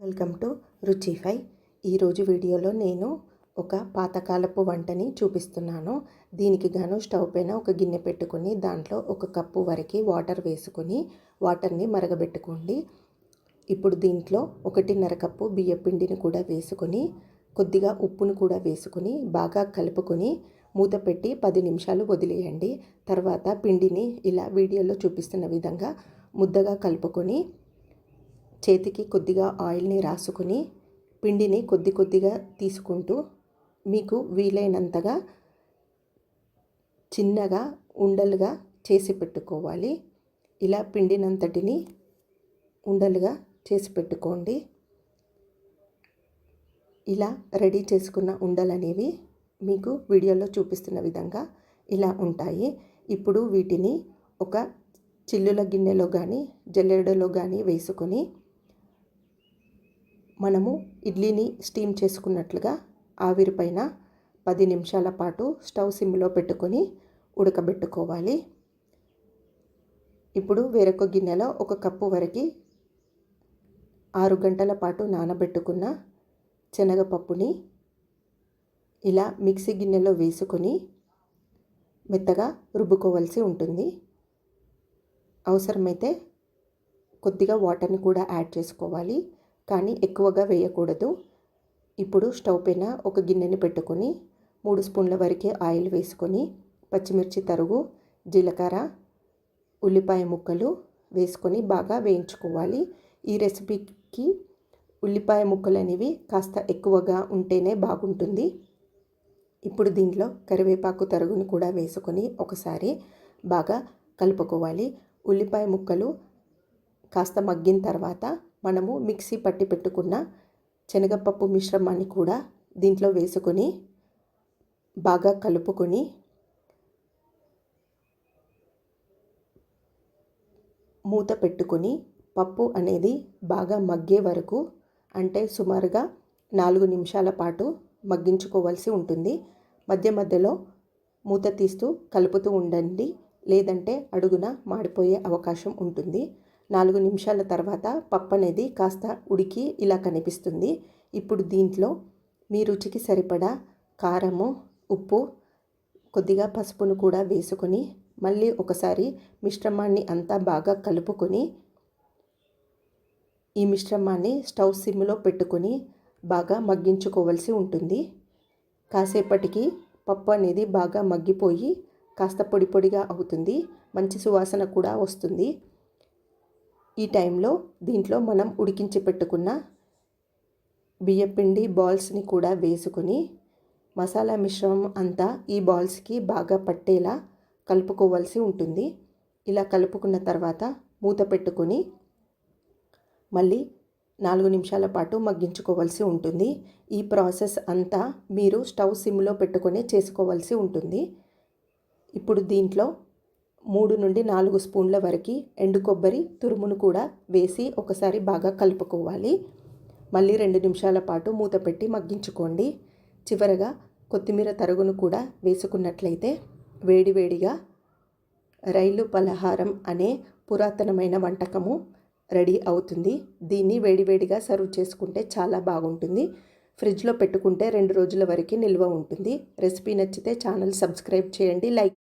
Welcome to రుచిఫై ఈరోజు వీడియోలో నేను ఒక పాతకాలపు వంటని చూపిస్తున్నాను. దీనికి గాను స్టవ్ పైన ఒక గిన్నె పెట్టుకొని దాంట్లో ఒక కప్పు వరకు వాటర్ వేసుకొని వాటర్ని మరగబెట్టుకోండి. ఇప్పుడు దీంట్లో ఒకటిన్నర కప్పు బియ్య పిండిని కూడా వేసుకొని కొద్దిగా ఉప్పును కూడా వేసుకొని బాగా కలుపుకొని మూత పెట్టి పది నిమిషాలు వదిలేయండి. తర్వాత పిండిని ఇలా వీడియోలో చూపిస్తున్న విధంగా ముద్దగా కలుపుకొని చేతికి కొద్దిగా ఆయిల్ని రాసుకొని పిండిని కొద్ది కొద్దిగా తీసుకుంటూ మీకు వీలైనంతగా చిన్నగా ఉండలుగా చేసి పెట్టుకోవాలి. ఇలా పిండినంతటిని ఉండలుగా చేసి పెట్టుకోండి. ఇలా రెడీ చేసుకున్న ఉండలు అనేవి మీకు వీడియోలో చూపిస్తున్న విధంగా ఇలా ఉంటాయి. ఇప్పుడు వీటిని ఒక చిల్లుల గిన్నెలో కానీ జల్లెడలో కానీ వేసుకొని మనము ఇడ్లీని స్టీమ్ చేసుకున్నట్లుగా ఆవిరిపైన పది నిమిషాల పాటు స్టవ్ సిమ్లో పెట్టుకొని ఉడకబెట్టుకోవాలి. ఇప్పుడు వేరొక గిన్నెలో ఒక కప్పు వరకు ఆరు గంటల పాటు నానబెట్టుకున్న శనగపప్పుని ఇలా మిక్సీ గిన్నెలో వేసుకొని మెత్తగా రుబ్బుకోవాల్సి ఉంటుంది. అవసరమైతే కొద్దిగా వాటర్ని కూడా యాడ్ చేసుకోవాలి. కానీ ఎక్కువగా వేయకూడదు. ఇప్పుడు స్టవ్ పైన ఒక గిన్నెని పెట్టుకొని మూడు స్పూన్ల వరకే ఆయిల్ వేసుకొని పచ్చిమిర్చి తరుగు జీలకర్ర ఉల్లిపాయ ముక్కలు వేసుకొని బాగా వేయించుకోవాలి. ఈ రెసిపీకి ఉల్లిపాయ ముక్కలు అనేవి కాస్త ఎక్కువగా ఉంటేనే బాగుంటుంది. ఇప్పుడు దీంట్లో కరివేపాకు తరుగును కూడా వేసుకొని ఒకసారి బాగా కలుపుకోవాలి. ఉల్లిపాయ ముక్కలు కాస్త మగ్గిన తర్వాత మనము మిక్సీ పట్టి పెట్టుకున్న శనగపప్పు మిశ్రమాన్ని కూడా దీంట్లో వేసుకొని బాగా కలుపుకొని మూత పెట్టుకొని పప్పు అనేది బాగా మగ్గే వరకు అంటే సుమారుగా నాలుగు నిమిషాల పాటు మగ్గించుకోవాల్సి ఉంటుంది. మధ్య మధ్యలో మూత తీస్తూ కలుపుతూ ఉండండి. లేదంటే అడుగున మాడిపోయే అవకాశం ఉంటుంది. నాలుగు నిమిషాల తర్వాత పప్పు అనేది కాస్త ఉడికి ఇలా కనిపిస్తుంది. ఇప్పుడు దీంట్లో మీ రుచికి సరిపడా కారము ఉప్పు కొద్దిగా పసుపును కూడా వేసుకొని మళ్ళీ ఒకసారి మిశ్రమాన్ని అంతా బాగా కలుపుకొని ఈ మిశ్రమాన్ని స్టవ్ సిమ్లో పెట్టుకొని బాగా మగ్గించుకోవాల్సి ఉంటుంది. కాసేపటికి పప్పు అనేది బాగా మగ్గిపోయి కాస్త పొడి పొడిగా అవుతుంది. మంచి సువాసన కూడా వస్తుంది. ఈ టైంలో దీంట్లో మనం ఉడికించి పెట్టుకున్న బియ్యపిండి బాల్స్ని కూడా వేసుకొని మసాలా మిశ్రమం అంతా ఈ బాల్స్కి బాగా పట్టేలా కలుపుకోవాల్సి ఉంటుంది. ఇలా కలుపుకున్న తర్వాత మూత పెట్టుకొని మళ్ళీ నాలుగు నిమిషాల పాటు మగ్గించుకోవాల్సి ఉంటుంది. ఈ ప్రాసెస్ అంతా మీరు స్టవ్ సిమ్లో పెట్టుకొని చేసుకోవాల్సి ఉంటుంది. ఇప్పుడు దీంట్లో మూడు నుండి నాలుగు స్పూన్ల వరకు ఎండు కొబ్బరి తురుమును కూడా వేసి ఒకసారి బాగా కలుపుకోవాలి. మళ్ళీ రెండు నిమిషాల పాటు మూత పెట్టి మగ్గించుకోండి. చివరగా కొత్తిమీర తరుగును కూడా వేసుకున్నట్లయితే వేడివేడిగా రైలు పలహారం అనే పురాతనమైన వంటకము రెడీ అవుతుంది. దీన్ని వేడివేడిగా సర్వ్ చేసుకుంటే చాలా బాగుంటుంది. ఫ్రిడ్జ్లో పెట్టుకుంటే రెండు రోజుల వరకు నిల్వ ఉంటుంది. రెసిపీ నచ్చితే ఛానల్ సబ్స్క్రైబ్ చేయండి. లైక్